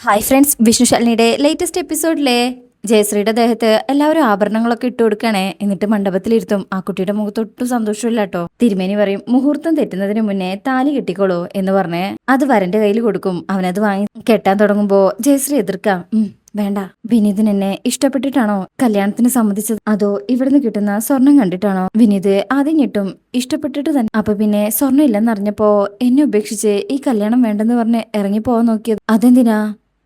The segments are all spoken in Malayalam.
ഹായ് ഫ്രണ്ട്സ് വിഷ്ണുശാലിനിയുടെ ലേറ്റസ്റ്റ് എപ്പിസോഡിലെ ജയശ്രീയുടെ ദേഹത്ത് എല്ലാവരും ആഭരണങ്ങളൊക്കെ ഇട്ട് കൊടുക്കണേ എന്നിട്ട് മണ്ഡപത്തിലിരുത്തും ആ കുട്ടിയുടെ മുഖത്ത് ഒട്ടും സന്തോഷമില്ല കേട്ടോ. തിരുമേനി പറയും മുഹൂർത്തം തെറ്റുന്നതിന് മുന്നേ താലി കെട്ടിക്കോളൂ എന്ന് പറഞ്ഞ് അത് വരന്റെ കയ്യിൽ കൊടുക്കും. അവനത് വാങ്ങി കെട്ടാൻ തുടങ്ങുമ്പോ ജയശ്രീ എതിർക്കാം വേണ്ട. വിനീത് എന്നെ ഇഷ്ടപ്പെട്ടിട്ടാണോ കല്യാണത്തിന് സമ്മതിച്ചത്? അതോ ഇവിടുന്ന് കിട്ടുന്ന സ്വർണം കണ്ടിട്ടാണോ? വിനീത് ആദ്യം ഞെട്ടും ഇഷ്ടപ്പെട്ടിട്ട് തന്നെ. അപ്പൊ പിന്നെ സ്വർണം ഇല്ലെന്നറിഞ്ഞപ്പോ എന്നെ ഉപേക്ഷിച്ച് ഈ കല്യാണം വേണ്ടെന്ന് പറഞ്ഞ് ഇറങ്ങി പോവാൻ നോക്കിയത്. അതെന്തിനാ?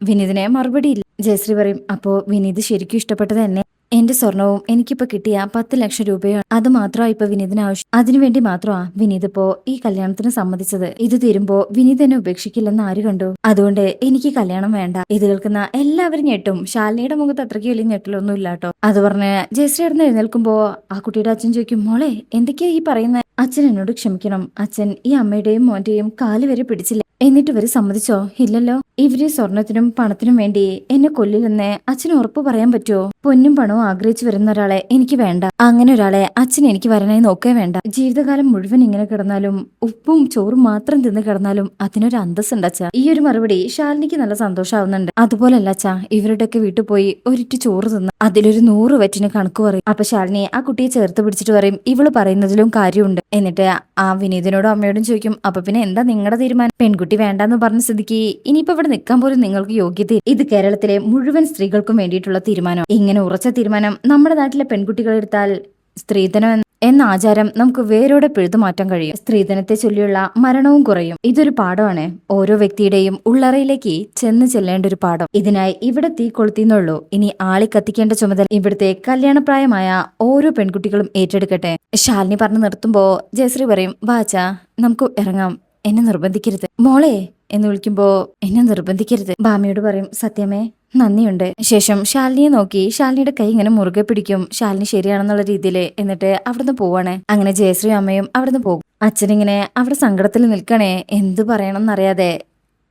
വിനീതിനെ മറുപടിയില്ല ജയശ്രീ പറയും അപ്പോ വിനീത് ശരിക്കും ഇഷ്ടപ്പെട്ടത് തന്നെ എന്റെ സ്വർണവും എനിക്കിപ്പോ കിട്ടിയ പത്ത് ലക്ഷം രൂപയാണ്. അത് മാത്രമാ ഇപ്പൊ വിനീതിന് ആവശ്യം. അതിനുവേണ്ടി മാത്രമാ വിനീത് ഇപ്പോ ഈ കല്യാണത്തിന് സമ്മതിച്ചത്. ഇത് തീരുമ്പോ വിനീത് എന്നെ ഉപേക്ഷിക്കില്ലെന്ന് ആര് കണ്ടു? അതുകൊണ്ട് എനിക്ക് കല്യാണം വേണ്ട. ഇത് കേൾക്കുന്ന എല്ലാവരും ഞെട്ടും. ശാലിനിയുടെ മുഖത്ത് അത്രയ്ക്ക് വലിയ ഞെട്ടലൊന്നും ഇല്ല കേട്ടോ. അത് പറഞ്ഞ് ജയശ്രീ ഇടന്ന് എഴുന്നേൽക്കുമ്പോ ആ കുട്ടിയുടെ അച്ഛൻ ചോദിക്കും മോളെ എന്തൊക്കെയാ ഈ പറയുന്നത് അച്ഛൻ എന്നോട് ക്ഷമിക്കണം. അച്ഛൻ ഈ അമ്മയുടെയും മോന്റെയും കാൽ വരെ പിടിച്ചില്ല. എന്നിട്ട് ഇവർ സമ്മതിച്ചോ? ഇല്ലല്ലോ. ഇവർ സ്വർണത്തിനും പണത്തിനും വേണ്ടി എന്നെ കൊല്ലില്ലെന്ന് അച്ഛന് ഉറപ്പ് പറയാൻ പറ്റുമോ? പൊന്നും പണവും ആഗ്രഹിച്ചു വരുന്ന ഒരാളെ എനിക്ക് വേണ്ട. അങ്ങനെ ഒരാളെ അച്ഛൻ എനിക്ക് വരണേ നോക്കേ വേണ്ട. ജീവിതകാലം മുഴുവൻ ഇങ്ങനെ കിടന്നാലും ഉപ്പും ചോറും മാത്രം തിന്ന് കിടന്നാലും അതിനൊരു അന്തസ്സുണ്ട് അച്ഛാ. ഈ ഒരു മറുപടി ശാലിനിക്ക് നല്ല സന്തോഷാവുന്നുണ്ട്. അതുപോലല്ല അച്ഛാ ഇവരുടെയൊക്കെ വീട്ടിൽ പോയി ഒരിറ്റ് ചോറ് തിന്ന്. അതിലൊരു നൂറ് വറ്റിന് കണക്ക് പറയും. അപ്പൊ ശാലിനി ആ കുട്ടിയെ ചേർത്ത് പിടിച്ചിട്ട് പറയും ഇവൾ പറയുന്നതിലും കാര്യമുണ്ട്. എന്നിട്ട് ആ വിനീതിനോടും അമ്മയോടും ചോദിക്കും അപ്പൊ പിന്നെ എന്താ നിങ്ങളുടെ തീരുമാനം? പെൺകുട്ടി വേണ്ടെന്ന് പറഞ്ഞ സ്ഥിതിക്ക് ഇനിയിപ്പോ ഇവിടെ നിൽക്കാൻ പോലും നിങ്ങൾക്ക് യോഗ്യത ഇത് കേരളത്തിലെ മുഴുവൻ സ്ത്രീകൾക്കും വേണ്ടിയിട്ടുള്ള തീരുമാനം. ഇങ്ങനെ ഉറച്ച തീരുമാനം നമ്മുടെ നാട്ടിലെ പെൺകുട്ടികൾ എടുത്താൽ സ്ത്രീധനം എന്ന- എന്ന ആചാരം നമുക്ക് വേരോടെ പിഴുതു മാറ്റാൻ കഴിയും. സ്ത്രീധനത്തെ ചൊല്ലിയുള്ള മരണവും കുറയും. ഇതൊരു പാഠമാണ്. ഓരോ വ്യക്തിയുടെയും ഉള്ളറയിലേക്ക് ചെന്ന് ചെല്ലേണ്ട ഒരു പാഠം. ഇതിനായി ഇവിടെ തീ കൊളുത്തിന്നുള്ളൂ ഇനി ആളി കത്തിക്കേണ്ട ചുമതല ഇവിടുത്തെ കല്യാണപ്രായമായ ഓരോ പെൺകുട്ടികളും ഏറ്റെടുക്കട്ടെ. ശാലിനി പറഞ്ഞു നിർത്തുമ്പോ ജയശ്രീ പറയും വാച്ച നമുക്ക് ഇറങ്ങാം. എന്നെ നിർബന്ധിക്കരുത്. മോളെ എന്ന് വിളിക്കുമ്പോ എന്നെ നിർബന്ധിക്കരുത്. ഭാമിയോട് പറയും സത്യമേ നന്ദിയുണ്ട്. ശേഷം ശാലിനിയെ നോക്കി ശാലിനിയുടെ കൈ ഇങ്ങനെ മുറുകെ പിടിക്കും. ശാലിനി ശരിയാണെന്നുള്ള രീതിയിൽ എന്നിട്ട് അവിടുന്ന് പോവാണ്. അങ്ങനെ ജയശ്രീ അമ്മയും അവിടുന്ന് പോകും. അച്ഛനിങ്ങനെ അവിടെ സങ്കടത്തിൽ നിൽക്കണേ എന്തു പറയണമെന്നറിയാതെ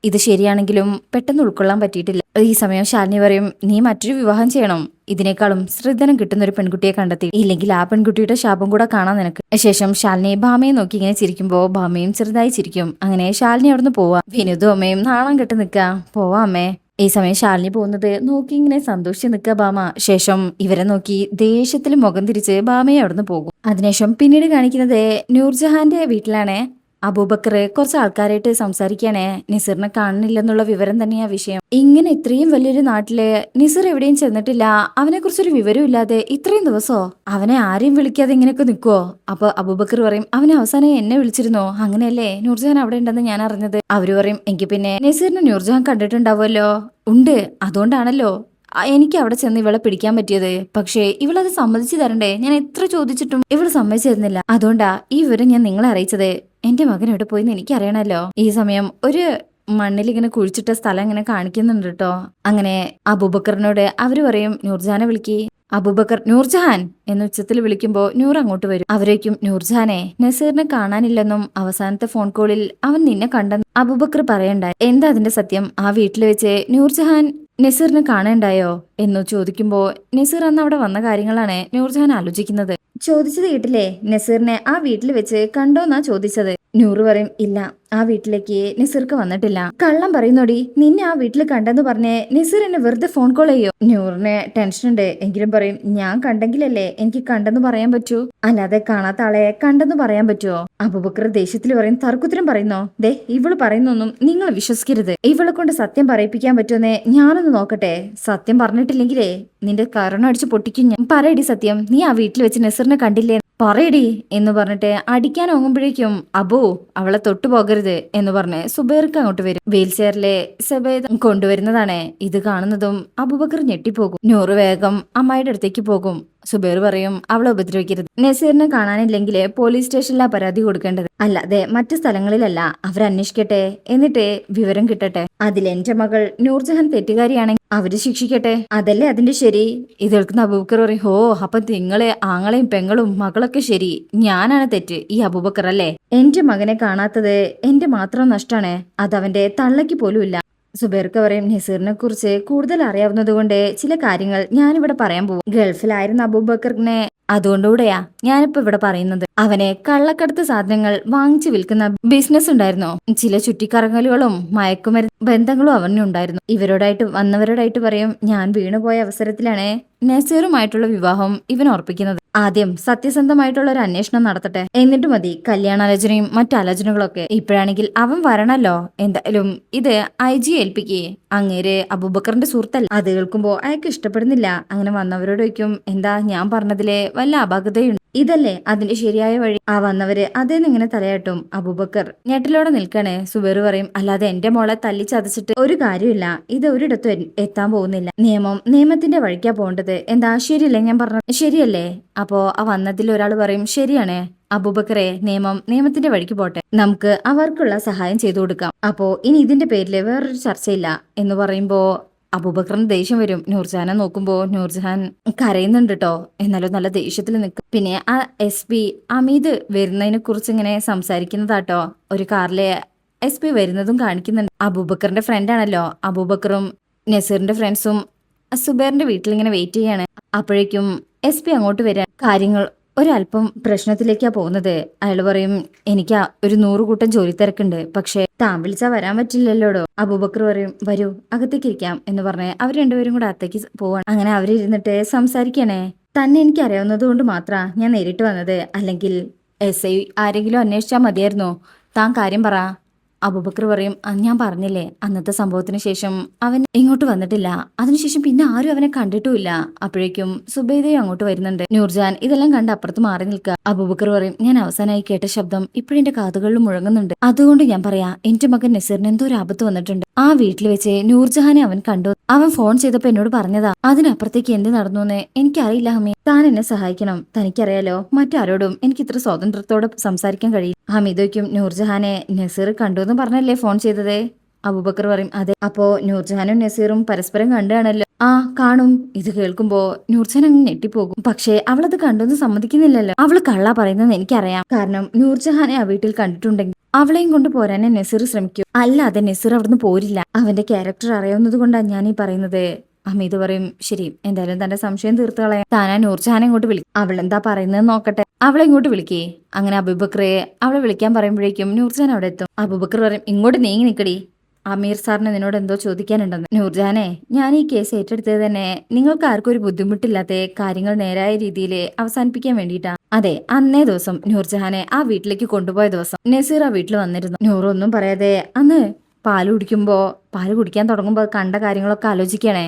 ഇത് ശരിയാണെങ്കിലും പെട്ടെന്ന് ഉൾക്കൊള്ളാൻ പറ്റിയിട്ടില്ല. ഈ സമയം ശാലിനി പറയും നീ മറ്റൊരു വിവാഹം ചെയ്യണം. ഇതിനേക്കാളും ശ്രദ്ധനം കിട്ടുന്ന ഒരു പെൺകുട്ടിയെ കണ്ടെത്തി. ഇല്ലെങ്കിൽ ആ പെൺകുട്ടിയുടെ ശാപം കൂടെ കാണാൻ നിനക്ക്. ശേഷം ശാലിനി ഭാമയെ നോക്കി ഇങ്ങനെ ചിരിക്കുമ്പോ ഭാമയും ചെറുതായി ചിരിക്കും. അങ്ങനെ ശാലിനി അവിടുന്ന് പോവാ. വിനുതും അമ്മയും നാണം കെട്ട് നിൽക്കാ പോവാ അമ്മേ. ഈ സമയം ശാലിനി പോകുന്നത് നോക്കി ഇങ്ങനെ സന്തോഷിച്ച് നിൽക്കുക ബാമ ശേഷം ഇവരെ നോക്കി ദേഷ്യത്തിൽ മുഖം തിരിച്ച് ബാമയെ അവിടുന്ന് പോകും. അതിനുശേഷം പിന്നീട് കാണിക്കുന്നത് നൂർജഹാന്റെ വീട്ടിലാണ്. അബൂബക്കർ കുറച്ച് ആൾക്കാരായിട്ട് സംസാരിക്കാനേ നിസറിനെ കാണുന്നില്ലെന്നുള്ള വിവരം തന്നെയാ വിഷയം. ഇങ്ങനെ ഇത്രയും വലിയൊരു നാട്ടിൽ നിസർ എവിടെയും ചെന്നിട്ടില്ല. അവനെ കുറിച്ചൊരു വിവരം ഇല്ലാതെ ഇത്രയും ദിവസോ? അവനെ ആരെയും വിളിക്കാതെ ഇങ്ങനെയൊക്കെ നിൽക്കുവോ അപ്പൊ അബൂബക്കർ പറയും അവനെ അവസാനം എന്നെ വിളിച്ചിരുന്നോ? അങ്ങനെയല്ലേ? നൂർജഹാൻ അവിടെ ഉണ്ടെന്ന് ഞാൻ അറിഞ്ഞത് അവർ പറയും എങ്കിൽ പിന്നെ നിസറിനെ നൂർജഹാൻ കണ്ടിട്ടുണ്ടാവുമല്ലോ. ഉണ്ട്. അതുകൊണ്ടാണല്ലോ. എനിക്ക് അവിടെ ചെന്ന് ഇവളെ പിടിക്കാൻ പറ്റിയത്. പക്ഷേ ഇവളത് സമ്മതിച്ചു തരണ്ടേ? ഞാൻ എത്ര ചോദിച്ചിട്ടും ഇവൾ സമ്മതിച്ചു തരുന്നില്ല അതുകൊണ്ടാ ഈ വിവരം ഞാൻ നിങ്ങളെ അറിയിച്ചത്. എന്റെ മകൻ എവിടെ പോയിന്ന് എനിക്ക് അറിയണല്ലോ ഈ സമയം ഒരു മണ്ണിൽ ഇങ്ങനെ കുഴിച്ചിട്ട സ്ഥലം ഇങ്ങനെ കാണിക്കുന്നുണ്ട് കേട്ടോ അങ്ങനെ അബൂബക്കറിനോട് അവർ പറയും നൂർജാനെ വിളിക്ക്. അബൂബക്കർ നൂർജഹാൻ എന്ന് ഉച്ചത്തിൽ വിളിക്കുമ്പോൾ നൂർ അങ്ങോട്ട് വരും. അവരേക്കും നൂർജഹാനെ നസീറിനെ കാണാനില്ലെന്നും അവസാനത്തെ ഫോൺ കോളിൽ അവൻ നിന്നെ കണ്ടെന്ന് അബൂബക്കർ പറയണ്ടായി. എന്താ അതിന്റെ സത്യം? ആ വീട്ടിൽ വെച്ച് നൂർജഹാൻ നസീറിനെ കാണേണ്ടായോ? എന്ന് ചോദിക്കുമ്പോൾ നസീർ അന്ന് അവിടെ വന്ന കാര്യങ്ങളാണ് നൂർജഹാൻ ആലോചിക്കുന്നത്. ചോദിച്ചത് കേട്ടില്ലേ? നസീറിനെ ആ വീട്ടിൽ വെച്ച് കണ്ടോന്നാ ചോദിച്ചത്. നൂറ് പറയും ഇല്ല ആ വീട്ടിലേക്ക് നിസിർക്ക് വന്നിട്ടില്ല. കള്ളം പറയുന്നോടി നിന്നെ ആ വീട്ടിൽ കണ്ടെന്ന് പറഞ്ഞ് നിസിർ എന്നെ വെറുതെ ഫോൺ കോൾ ചെയ്യോ? നൂറിന് ടെൻഷൻ ഉണ്ട്. എങ്കിലും പറയും ഞാൻ കണ്ടെങ്കിലല്ലേ എനിക്ക് കണ്ടെന്ന് പറയാൻ പറ്റൂ? അല്ലാതെ കാണാത്ത ആളെ കണ്ടെന്ന് പറയാൻ പറ്റുമോ അബുബക്കർ ദേഷ്യത്തിൽ പറയും തർക്കുത്തരം പറയുന്നോ? ദേ ഇവൾ പറയുന്നൊന്നും നിങ്ങൾ വിശ്വസിക്കരുത്. ഇവളെ കൊണ്ട് സത്യം പറയിപ്പിക്കാൻ പറ്റുമെന്ന് ഞാനൊന്ന് നോക്കട്ടെ. സത്യം പറഞ്ഞിട്ടില്ലെങ്കിലേ നിന്റെ കരുണ അടിച്ച് പൊട്ടിക്കും ഞാൻ. പറയടി സത്യം നീ ആ വീട്ടിൽ വെച്ച് നെസറിനെ കണ്ടില്ലേ? പറയടി എന്ന് പറഞ്ഞിട്ട് അടിക്കാൻ ഓങ്ങുമ്പോഴേക്കും അബു അവളെ തൊട്ടു പോകരുത് എന്ന് പറഞ്ഞ് സുബൈർക്ക് അങ്ങോട്ട് വരും. വീൽ ചെയറിലെ സെബേദ് കൊണ്ടുവരുന്നതാണ്. ഇത് കാണുന്നതും അബുബക്കർ ഞെട്ടിപ്പോകും. നൂറ് വേഗം അമ്മായിയുടെ അടുത്തേക്ക് പോകും. സുബൈർ പറയും അവളെ ഉപദ്രവിക്കരുത്. നസീറിനെ കാണാനില്ലെങ്കിൽ പോലീസ് സ്റ്റേഷനിലാ പരാതി കൊടുക്കേണ്ടത്. അല്ലാതെ മറ്റു സ്ഥലങ്ങളിലല്ല. അവരന്വേഷിക്കട്ടെ എന്നിട്ട് വിവരം കിട്ടട്ടെ. അതിൽ എന്റെ മകൾ നൂർജഹാൻ തെറ്റുകാരിയാണെങ്കിൽ അവർ ശിക്ഷിക്കട്ടെ. അതല്ലേ അതിന്റെ ശരി? ഇത് കേൾക്കുന്ന അബൂബക്കർ പറയും ഹോ അപ്പൊ നിങ്ങളെ ആങ്ങളെയും പെങ്ങളും മകളൊക്കെ ശരി. ഞാനാണ് തെറ്റ്. ഈ അബൂബക്കർ അല്ലേ? എന്റെ മകനെ കാണാത്തത് എന്റെ മാത്രം നഷ്ടാണ് അതവന്റെ തള്ളയ്ക്ക് പോലും ഇല്ല സുബൈർക്ക് പറയും നസീറിനെ കുറിച്ച് കൂടുതൽ അറിയാവുന്നതുകൊണ്ട് ചില കാര്യങ്ങൾ ഞാനിവിടെ പറയാൻ പോകും ഗൾഫിലായിരുന്ന അബൂബക്കറിനെ അതുകൊണ്ടുകൂടെയാ ഞാനിപ്പോ ഇവിടെ പറയുന്നത്. അവനെ കള്ളക്കടത്ത് സാധനങ്ങൾ വാങ്ങിച്ചു വിൽക്കുന്ന ബിസിനസ് ഉണ്ടായിരുന്നു? ചില ചുറ്റിക്കറങ്ങലുകളും മയക്കുമരുന്ന് ബന്ധങ്ങളും അവനുണ്ടായിരുന്നു ഇവരോടായിട്ട് വന്നവരോടായിട്ട് പറയും ഞാൻ വീണുപോയ അവസരത്തിലാണ് നസീറുമായിട്ടുള്ള വിവാഹം ഇവൻ ഉറപ്പിക്കുന്നത് ആദ്യം സത്യസന്ധമായിട്ടുള്ള ഒരു അന്വേഷണം നടത്തട്ടെ. എന്നിട്ട് മതി കല്യാണാലോചനയും മറ്റു ആലോചനകളൊക്കെ. ഇപ്പോഴാണെങ്കിൽ അവൻ വരണല്ലോ. എന്തായാലും ഇത് ഐ ജി ഏൽപ്പിക്കേ. അങ്ങേര് അബൂബക്കറിന്റെ സുഹൃത്തല്ല? അത് കേൾക്കുമ്പോ അയാൾക്ക് ഇഷ്ടപ്പെടുന്നില്ല. അങ്ങനെ വന്നവരോട് ചോദിക്കും എന്താ ഞാൻ പറഞ്ഞതിലെ വല്ല അപാകതയുണ്ട്? ഇതല്ലേ അതിന്റെ ശരിയായ വഴി. ആ വന്നവര് അതേ ഇങ്ങനെ തലയാട്ടും. അബൂബക്കർ ഞെട്ടലോടെ നിൽക്കണേ. സുബേർ പറയും അല്ലാതെ എന്റെ മോളെ തല്ലി ചതച്ചിട്ട് ഒരു കാര്യമില്ല ഇത് ഒരിടത്തും എത്താൻ പോകുന്നില്ല. നിയമം നിയമത്തിന്റെ വഴിക്കാ പോകേണ്ടത്. എന്താ ശരിയല്ലേ ഞാൻ പറഞ്ഞു ശരിയല്ലേ. അപ്പോ ആ വന്നതിൽ ഒരാൾ പറയും ശരിയാണേ. അബൂബക്കറെ നിയമം നിയമത്തിന്റെ വഴിക്ക് പോട്ടെ. നമുക്ക് അവർക്കുള്ള സഹായം ചെയ്തു കൊടുക്കാം. അപ്പോ ഇനി ഇതിന്റെ പേരിൽ വേറൊരു ചർച്ചയില്ല. എന്ന് പറയുമ്പോ അബൂബക്കറിന് ദേഷ്യം വരും. നൂർജഹാനെ നോക്കുമ്പോ നൂർജഹാൻ കരയുന്നുണ്ട് കേട്ടോ എന്നാലും നല്ല ദേഷ്യത്തിൽ നിൽക്കും പിന്നെ ആ എസ് പി അമീത് വരുന്നതിനെ കുറിച്ച് ഇങ്ങനെ സംസാരിക്കുന്നതാട്ടോ. ഒരു കാറിലെ എസ് പി വരുന്നതും കാണിക്കുന്നുണ്ട്. അബൂബക്കറിന്റെ ഫ്രണ്ട് ആണല്ലോ. അബൂബക്കറും നസീറിന്റെ ഫ്രണ്ട്സും സുബേറിന്റെ വീട്ടിൽ ഇങ്ങനെ വെയിറ്റ് ചെയ്യാണ്. അപ്പോഴേക്കും എസ് പി അങ്ങോട്ട് വരാൻ കാര്യങ്ങൾ ഒരല്പം പ്രശ്നത്തിലേക്കാ പോകുന്നത്. അയാൾ പറയും എനിക്ക് ഒരു നൂറ് കൂട്ടം ജോലി തിരക്കുണ്ട്. പക്ഷെ താൻ വിളിച്ചാ വരാൻ പറ്റില്ലല്ലോടോ? അബൂബക്കർ പറയും വരൂ അകത്തേക്ക് ഇരിക്കാം എന്ന് പറഞ്ഞ് അവർ രണ്ടുപേരും കൂടെ അകത്തേക്ക് പോവാണ്. അങ്ങനെ അവരിരുന്നിട്ട് സംസാരിക്കണേ. തന്നെ എനിക്ക് അറിയാവുന്നത് കൊണ്ട് മാത്രാ ഞാൻ നേരിട്ട് വന്നത്. അല്ലെങ്കിൽ എസ് ഐ ആരെങ്കിലും അന്വേഷിച്ചാൽ മതിയായിരുന്നോ? താൻ കാര്യം പറ. അബൂബക്കർ പറയും ഞാൻ പറഞ്ഞില്ലേ അന്നത്തെ സംഭവത്തിന് ശേഷം അവൻ ഇങ്ങോട്ട് വന്നിട്ടില്ല. അതിനുശേഷം പിന്നെ ആരും അവനെ കണ്ടിട്ടുമില്ല. അപ്പോഴേക്കും സുബൈദയും അങ്ങോട്ട് വരുന്നുണ്ട്. നൂർജാൻ ഇതെല്ലാം കണ്ട് അപ്പുറത്ത് മാറി നിൽക്കുക അബൂബക്കർ പറയും ഞാൻ അവസാനമായി കേട്ട ശബ്ദം ഇപ്പോഴെന്റെ കാതുകളിൽ മുഴങ്ങുന്നുണ്ട്. അതുകൊണ്ട് ഞാൻ പറയാ എന്റെ മകൻ നസീറിന് എന്തോ ഒരു ആപത്ത് വന്നിട്ടുണ്ട്. ആ വീട്ടിൽ വെച്ച് നൂർജഹാനെ അവൻ കണ്ടു. അവൻ ഫോൺ ചെയ്തപ്പോ എന്നോട് പറഞ്ഞതാ അതിനപ്പുറത്തേക്ക് എന്ത് നടന്നു എന്ന് എനിക്കറിയില്ല ഹമീദ്. താൻ എന്നെ സഹായിക്കണം. തനിക്കറിയാലോ? മറ്റാരോടും എനിക്ക് ഇത്ര സ്വാതന്ത്ര്യത്തോടെ സംസാരിക്കാൻ കഴിയും ഹമീദയ്ക്കും നൂർജഹാനെ നസീർ കണ്ടു എന്ന് പറഞ്ഞല്ലേ ഫോൺ ചെയ്തത്? അബൂബക്കർ പറയും അതെ. അപ്പോ നൂർജഹാനും നസീറും പരസ്പരം കണ്ടാണല്ലോ. ആ കാണും. ഇത് കേൾക്കുമ്പോ നൂർജഹാൻ അങ്ങ് ഞെട്ടിപ്പോകും. പക്ഷേ അവളത് കണ്ടെന്ന് സമ്മതിക്കുന്നില്ലല്ലോ. അവൾ കള്ള പറയുന്നത് എനിക്കറിയാം. കാരണം നൂർജഹാനെ ആ വീട്ടിൽ കണ്ടിട്ടുണ്ടെങ്കിൽ അവളെയും കൊണ്ട് പോരാനെ നസീർ അല്ല അതെ നസീർ അവിടുന്ന് പോരില്ല. അവന്റെ ക്യാരക്ടർ അറിയാവുന്നത് കൊണ്ടാണ് ഞാൻ ഈ പറയുന്നത്. അമീത് പറയും ശരി എന്തായാലും തന്റെ സംശയം തീർത്തു കളയാം താനാ നൂർജഹാനെ ഇങ്ങോട്ട് വിളിക്കും അവൾ എന്താ പറയുന്നത് നോക്കട്ടെ. അവളെ ഇങ്ങോട്ട് വിളിക്കേ. അങ്ങനെ അബുബക്രെ അവളെ വിളിക്കാൻ പറയുമ്പോഴേക്കും നൂർജഹാൻ അവിടെ എത്തും. അബൂബക്കർ പറയും ഇങ്ങോട്ട് നീങ്ങി നിക്കടി. അമീർ സാറിന് നിന്നോട് എന്തോ ചോദിക്കാനുണ്ടെന്ന്. നൂർജഹാനെ ഞാൻ ഈ കേസ് ഏറ്റെടുത്തത് തന്നെ നിങ്ങൾക്ക് ആർക്കും ഒരു ബുദ്ധിമുട്ടില്ലാത്ത കാര്യങ്ങൾ നേരായ രീതിയിൽ അവസാനിപ്പിക്കാൻ വേണ്ടിയിട്ടാ. അതെ അന്നേ ദിവസം നൂർജഹാനെ ആ വീട്ടിലേക്ക് കൊണ്ടുപോയ ദിവസം നസീർ ആ വീട്ടിൽ വന്നിരുന്നു. നൂറൊന്നും പറയാതെ അന്ന് പാൽ കുടിക്കുമ്പോ പാൽ കുടിക്കാൻ തുടങ്ങുമ്പോ കണ്ട കാര്യങ്ങളൊക്കെ ആലോചിക്കണേ.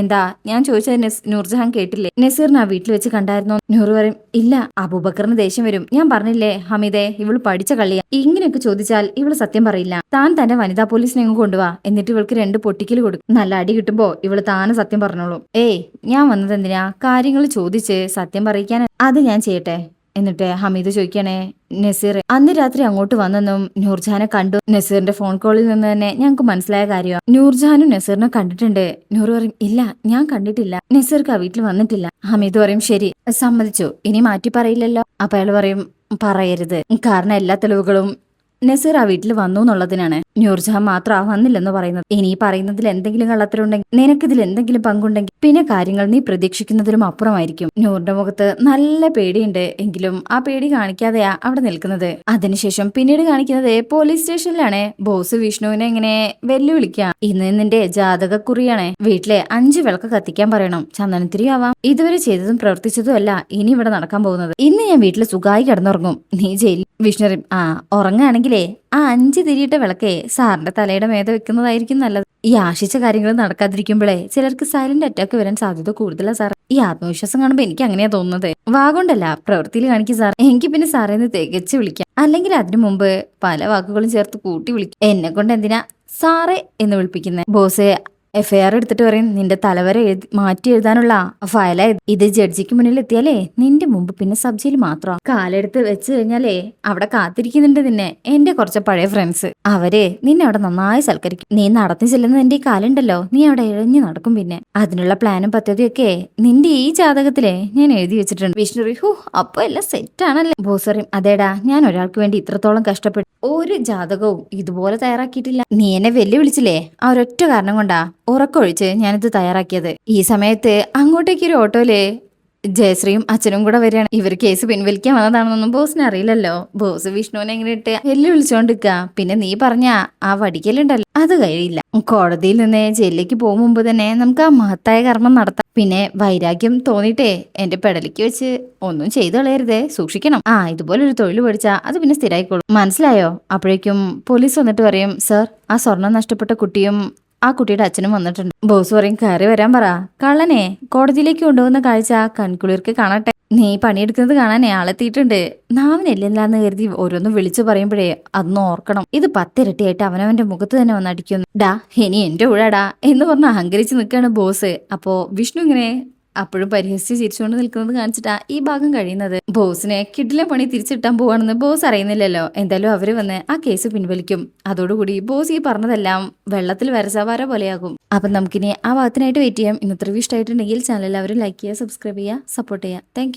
എന്താ? ഞാൻ ചോദിച്ചത് നസ് നൂർജഹാൻ കേട്ടില്ലേ? നസീറിന് ആ വീട്ടിൽ വെച്ച് കണ്ടായിരുന്നോ? നൂറ് പറയും ഇല്ല അബൂബക്കറിന് ദേഷ്യം വരും. ഞാൻ പറഞ്ഞില്ലേ ഹമീദെ ഇവൾ പഠിച്ച കളിയാ ഇങ്ങനെയൊക്കെ ചോദിച്ചാൽ ഇവൾ സത്യം പറയില്ല. താൻ തന്റെ വനിതാ പോലീസിനെ അങ്ങ് കൊണ്ടുവാ എന്നിട്ട് ഇവൾക്ക് രണ്ട് പൊട്ടിക്കൽ കൊടുക്കും നല്ല അടി കിട്ടുമ്പോ ഇവൾ താനെ സത്യം പറഞ്ഞോളൂ. ഏയ് ഞാൻ വന്നത് എന്തിനാ? കാര്യങ്ങൾ ചോദിച്ച് സത്യം പറയിക്കാൻ അത് ഞാൻ ചെയ്യട്ടെ. എന്നിട്ട് ഹമീദ് ചോദിക്കണേ നസീർ അന്ന് രാത്രി അങ്ങോട്ട് വന്നെന്നും നൂർജാനെ കണ്ടു. നസീറിന്റെ ഫോൺ കോളിൽ നിന്ന് തന്നെ ഞങ്ങൾക്ക് മനസ്സിലായ കാര്യം നൂർജാനും നസീറിനെ കണ്ടിട്ടുണ്ട്. നൂർ പറയും ഇല്ല ഞാൻ കണ്ടിട്ടില്ല. നസീർക്ക് ആ വീട്ടിൽ വന്നിട്ടില്ല. ഹമീദ് പറയും ശരി സമ്മതിച്ചു. ഇനി മാറ്റി പറയില്ലല്ലോ. അപ്പൊ അയാൾ പറയും പറയരുത്. കാരണം എല്ലാ തെളിവുകളും നസീർ ആ വീട്ടിൽ വന്നു എന്നുള്ളതിനാണ് നൂർജഹാൻ മാത്രം ആ വന്നില്ലെന്ന് പറയുന്നത്. ഇനി പറയുന്നതിൽ എന്തെങ്കിലും കള്ളത്തരുണ്ടെങ്കിൽ നിനക്കിതിൽ എന്തെങ്കിലും പങ്കുണ്ടെങ്കിൽ പിന്നെ കാര്യങ്ങൾ നീ പ്രതീക്ഷിക്കുന്നതിലും അപ്പുറമായിരിക്കും. നൂറിന്റെ മുഖത്ത് നല്ല പേടിയുണ്ട് എങ്കിലും ആ പേടി കാണിക്കാതെയാ അവിടെ നിൽക്കുന്നത്. അതിനുശേഷം പിന്നീട് കാണിക്കുന്നത് പോലീസ് സ്റ്റേഷനിലാണ്. ബോസ് വിഷ്ണുവിനെ ഇങ്ങനെ വെല്ലുവിളിക്കുക ഇന്ന് നിന്റെ ജാതകക്കുറിയാണ്. വീട്ടിലെ അഞ്ചു വിളക്ക് കത്തിക്കാൻ പറയണം. ചന്ദനത്തിരി ആവാം. ഇതുവരെ ചെയ്തതും പ്രവർത്തിച്ചതും അല്ല ഇനി ഇവിടെ നടക്കാൻ പോകുന്നത്. ഇന്ന് ഞാൻ വീട്ടിൽ സുഖമായി കിടന്നുറങ്ങും. നീ ജയിൽ വിഷ്ണു ആ ഉറങ്ങുകയാണെങ്കിലേ ആ അഞ്ച് തിരിയിട്ട വിളക്കേ സാറിന്റെ തലയുടെ മേത വെക്കുന്നതായിരിക്കും നല്ലത്. ഈ ആശിച്ച കാര്യങ്ങൾ നടക്കാതിരിക്കുമ്പോഴേ ചിലർക്ക് സൈലന്റ് അറ്റാക്ക് വരാൻ സാധ്യത കൂടുതലാണ് സാർ ഈ ആത്മവിശ്വാസം കാണുമ്പോൾ എനിക്ക് അങ്ങനെയാ തോന്നുന്നത്. വാഗുണ്ടല്ല പ്രവൃത്തിയിൽ കാണിക്കും സാർ എനിക്ക് പിന്നെ സാറേന്ന് തികച്ച് വിളിക്കാം. അല്ലെങ്കിൽ അതിനു മുമ്പ് പല വാക്കുകളും ചേർത്ത് കൂട്ടി വിളിക്കും. എന്നെ കൊണ്ട് എന്തിനാ സാറേ എന്ന് വിളിപ്പിക്കുന്നത് ബോസ് എഫ്ഐആർ എടുത്തിട്ട് പറയും നിന്റെ തലവരെ മാറ്റി എഴുതാനുള്ള ഫയല ഇത്. ജഡ്ജിക്ക് മുന്നിൽ എത്തിയാലേ നിന്റെ മുമ്പ് പിന്നെ സബ്ജിയിൽ മാത്രം. കാലെടുത്ത് വെച്ച് കഴിഞ്ഞാലേ അവിടെ കാത്തിരിക്കുന്നുണ്ട് നിന്നെ എന്റെ കുറച്ച് പഴയ ഫ്രണ്ട്സ് അവർ നിന്നെ അവിടെ നന്നായി സൽക്കരിക്കും. നീ നടന്നു ചെല്ലുന്ന നിന്റെ ഈ കാലുണ്ടല്ലോ. നീ അവിടെ എഴഞ്ഞു നടക്കും പിന്നെ. അതിനുള്ള പ്ലാനും പദ്ധതിയൊക്കെ നിന്റെ ഈ ജാതകത്തിലെ ഞാൻ എഴുതി വെച്ചിട്ടുണ്ട്. വിഷ്ണു അപ്പൊ എല്ലാം സെറ്റ് ആണല്ലേ? ബോസറിയും അതേടാ ഞാൻ ഒരാൾക്ക് വേണ്ടി ഇത്രത്തോളം കഷ്ടപ്പെട്ടു ഒരു ജാതകവും ഇതുപോലെ തയ്യാറാക്കിയിട്ടില്ല. നീ എന്നെ വെല്ലുവിളിച്ചില്ലേ? ആ ഒരൊറ്റ കാരണം കൊണ്ടാ ഉറക്കൊഴിച്ച് ഞാനിത് തയ്യാറാക്കിയത്. ഈ സമയത്ത് അങ്ങോട്ടേക്ക് ഒരു ഓട്ടോയിൽ ജയശ്രീയും അച്ഛനും കൂടെ വരികയാണ്. ഇവർ കേസ് പിൻവലിക്കാൻ വന്നതാണെന്നൊന്നും ബോസിന് അറിയില്ലല്ലോ. ബോസ് വിഷ്ണുവിനെ എങ്ങനെ ഇട്ട് എല്ലാം വിളിച്ചോണ്ടിരിക്ക. പിന്നെ നീ പറഞ്ഞ ആ വടിക്കലുണ്ടല്ലോ അത് കഴിയില്ല. കോടതിയിൽ നിന്ന് ജയിലിലേക്ക് പോകും മുമ്പ് തന്നെ നമുക്ക് ആ മഹത്തായ കർമ്മം നടത്താം. പിന്നെ വൈരാഗ്യം തോന്നിയിട്ടേ എന്റെ പെടലിക്ക് വെച്ച് ഒന്നും ചെയ്തു കളയരുതേ. സൂക്ഷിക്കണം. ആ ഇതുപോലെ ഒരു തൊഴിൽ പഠിച്ചാ അത് പിന്നെ സ്ഥിരമായിക്കോളും മനസ്സിലായോ? അപ്പോഴേക്കും പോലീസ് വന്നിട്ട് പറയും സർ ആ സ്വർണം നഷ്ടപ്പെട്ട കുട്ടിയും ആ കുട്ടിയുടെ അച്ഛനും വന്നിട്ടുണ്ട്. ബോസ് പറയും കയറി വരാൻ പറ. കള്ളനെ കോടതിയിലേക്ക് കൊണ്ടുപോകുന്ന കാഴ്ച കൺകുളിർക്ക് കാണട്ടെ. നീ പണിയെടുക്കുന്നത് കാണാനേ ആളെത്തിയിട്ടുണ്ട്. നാവിനെല്ലാന്ന് കരുതി ഓരോന്നും വിളിച്ചു പറയുമ്പോഴേ അതൊന്നും ഓർക്കണം. ഇത് പത്തിരട്ടിയായിട്ട് അവനവന്റെ മുഖത്ത് തന്നെ വന്ന് അടിക്കുന്നു. ഡാ ഇനി എന്റെ കൂടെടാ എന്ന് പറഞ്ഞ് അഹങ്കരിച്ച് നിൽക്കുകയാണ് ബോസ്. അപ്പോ വിഷ്ണു ഇങ്ങനെ അപ്പോഴും പരിഹസിച്ച് ചിരിച്ചുകൊണ്ട് നിൽക്കുന്നത് കാണിച്ചിട്ടാ ഈ ഭാഗം കഴിയുന്നത്. ബോസിനെ കിഡിലെ പണി തിരിച്ചിട്ടാൻ പോവാണെന്ന് ബോസ് അറിയുന്നില്ലല്ലോ. എന്തായാലും അവർ വന്ന് ആ കേസ് പിൻവലിക്കും. അതോടുകൂടി ബോസ് ഈ പറഞ്ഞതെല്ലാം വെള്ളത്തിൽ വരസവാര പോലെയാകും. അപ്പം നമുക്കിനി ആ ഭാഗത്തിനായിട്ട് വെയിറ്റ് ചെയ്യാം. ഇന്നത്തെ റിവ്യൂ ഇഷ്ടമായിട്ടുണ്ടെങ്കിൽ ചാനൽ എല്ലാവരും ലൈക്ക് ചെയ്യുക സബ്സ്ക്രൈബ് ചെയ്യുക സപ്പോർട്ട് ചെയ്യുക. താങ്ക്